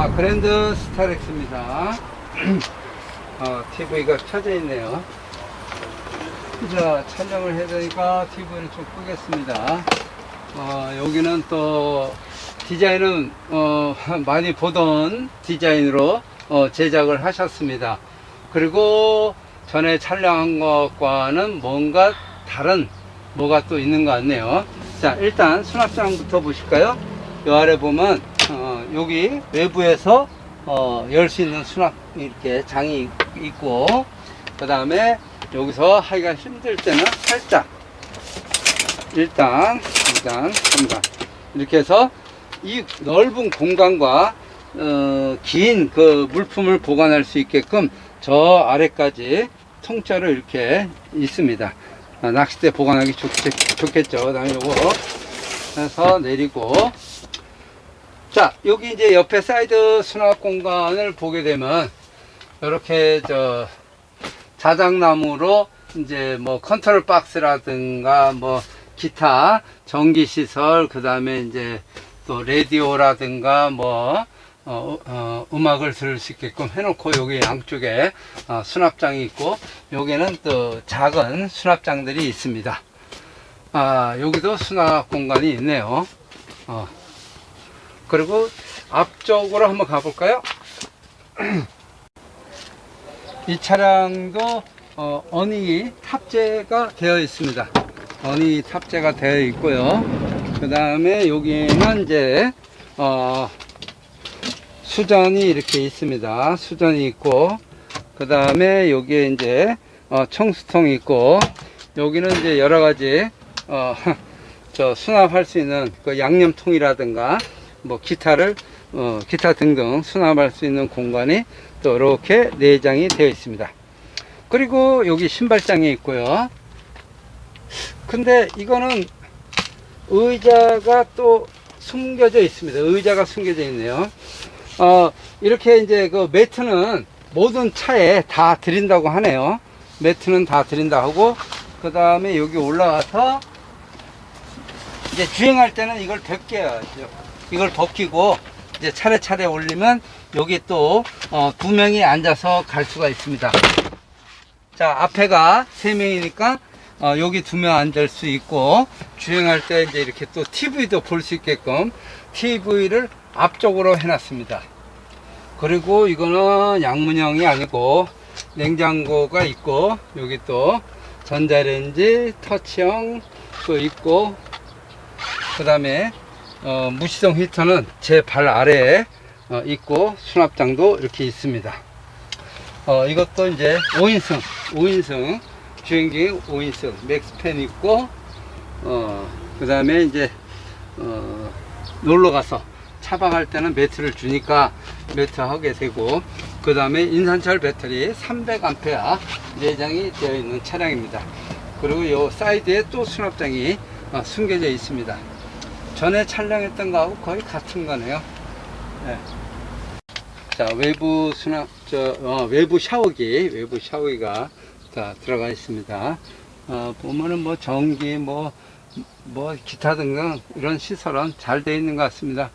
자, 그랜드 스타렉스입니다. 어, TV가 켜져 있네요. 자, 촬영을 해야 되니까 TV를 좀 끄겠습니다. 어, 여기는 또 디자인은 어, 많이 보던 디자인으로 어, 제작을 하셨습니다. 그리고 전에 촬영한 것과는 뭔가 다른 뭐가 또 있는 것 같네요. 자, 일단 수납장부터 보실까요? 이 아래 보면 어, 여기 외부에서 어, 열 수 있는 수납 이렇게 장이 있고 그 다음에 여기서 하기가 힘들 때는 살짝 일단 일단 공간 이렇게 해서 이 넓은 공간과 어, 긴 그 물품을 보관할 수 있게끔 저 아래까지 통째로 이렇게 있습니다. 아, 낚싯대 보관하기 좋, 좋겠죠. 그 다음에 요거 해서 내리고 자 여기 이제 옆에 사이드 수납 공간을 보게 되면 이렇게 저 자작나무로 이제 뭐 컨트롤 박스라든가 뭐 기타 전기 시설 그 다음에 이제 또 라디오라든가 뭐 어, 어, 음악을 들을 수 있게끔 해놓고 여기 양쪽에 어, 수납장이 있고 여기는 또 작은 수납장들이 있습니다. 아 여기도 수납 공간이 있네요. 어. 그리고 앞쪽으로 한번 가볼까요? 이 차량도 어, 어닝이 탑재가 되어 있습니다. 어닝이 탑재가 되어 있고요. 그 다음에 여기는 이제 어, 수전이 이렇게 있습니다. 수전이 있고 그 다음에 여기에 이제 어, 청수통이 있고 여기는 이제 여러 가지 어, 저 수납할 수 있는 그 양념통이라든가 뭐 기타를 어, 기타 등등 수납할 수 있는 공간이 또 이렇게 내장이 되어 있습니다. 그리고 여기 신발장이 있고요. 근데 이거는 의자가 또 숨겨져 있습니다. 의자가 숨겨져 있네요. 어, 이렇게 이제 그 매트는 모든 차에 다 드린다고 하네요. 매트는 다 드린다 하고, 그 다음에 여기 올라가서 이제 주행할 때는 이걸 벗겨야죠. 이걸 벗기고 이제 차례차례 올리면 여기 또 어, 두 명이 앉아서 갈 수가 있습니다. 자, 앞에가 세 명이니까 어, 여기 두 명 앉을 수 있고 주행할 때 이제 이렇게 또 TV도 볼 수 있게끔 TV를 앞쪽으로 해놨습니다. 그리고 이거는 양문형이 아니고 냉장고가 있고 여기 또 전자레인지 터치형 또 있고 그 다음에 어, 무시동 히터는 제 발 아래에 어, 있고 수납장도 이렇게 있습니다. 어, 이것도 이제 5인승, 5인승, 주행기 5인승, 맥스팬 있고, 어, 그 다음에 이제, 어, 놀러 가서 차박할 때는 매트를 주니까 매트 하게 되고, 그 다음에 인산철 배터리 300A 내장이 되어 있는 차량입니다. 그리고 요 사이드에 또 수납장이 어, 숨겨져 있습니다. 전에 촬영했던 거하고 거의 같은 거네요. 네. 자, 외부 수납, 저, 어, 외부 샤워기, 외부 샤워기가 다 들어가 있습니다. 어, 보면은 뭐 전기, 뭐, 뭐 기타 등등 이런 시설은 잘 되어 있는 것 같습니다.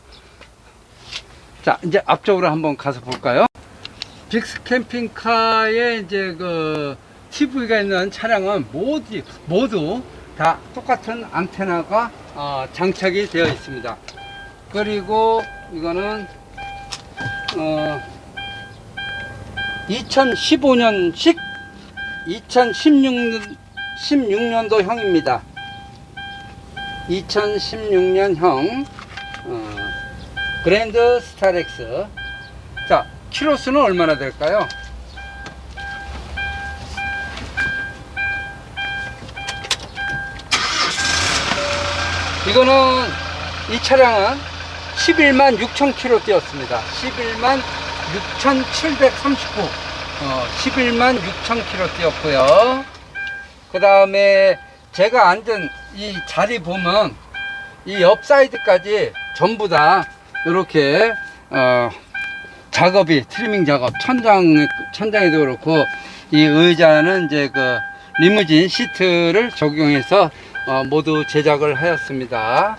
자, 이제 앞쪽으로 한번 가서 볼까요? 빅스 캠핑카에 이제 그 TV가 있는 차량은 모두, 모두 다 똑같은 안테나가 어, 장착이 되어 있습니다. 그리고 이거는 어, 2015년식 2016년 16년도 형입니다. 2016년형 어, 그랜드 스타렉스. 자, 키로수는 얼마나 될까요? 이거는 이 차량은 11만 6천 킬로 뛰었습니다. 11만 6,739. 어, 11만 6천 킬로 뛰었고요. 그 다음에 제가 앉은 이 자리 보면 이 옆 사이드까지 전부 다 이렇게 어, 작업이 트리밍 작업 천장 천장에도 그렇고 이 의자는 이제 그 리무진 시트를 적용해서 어, 모두 제작을 하였습니다.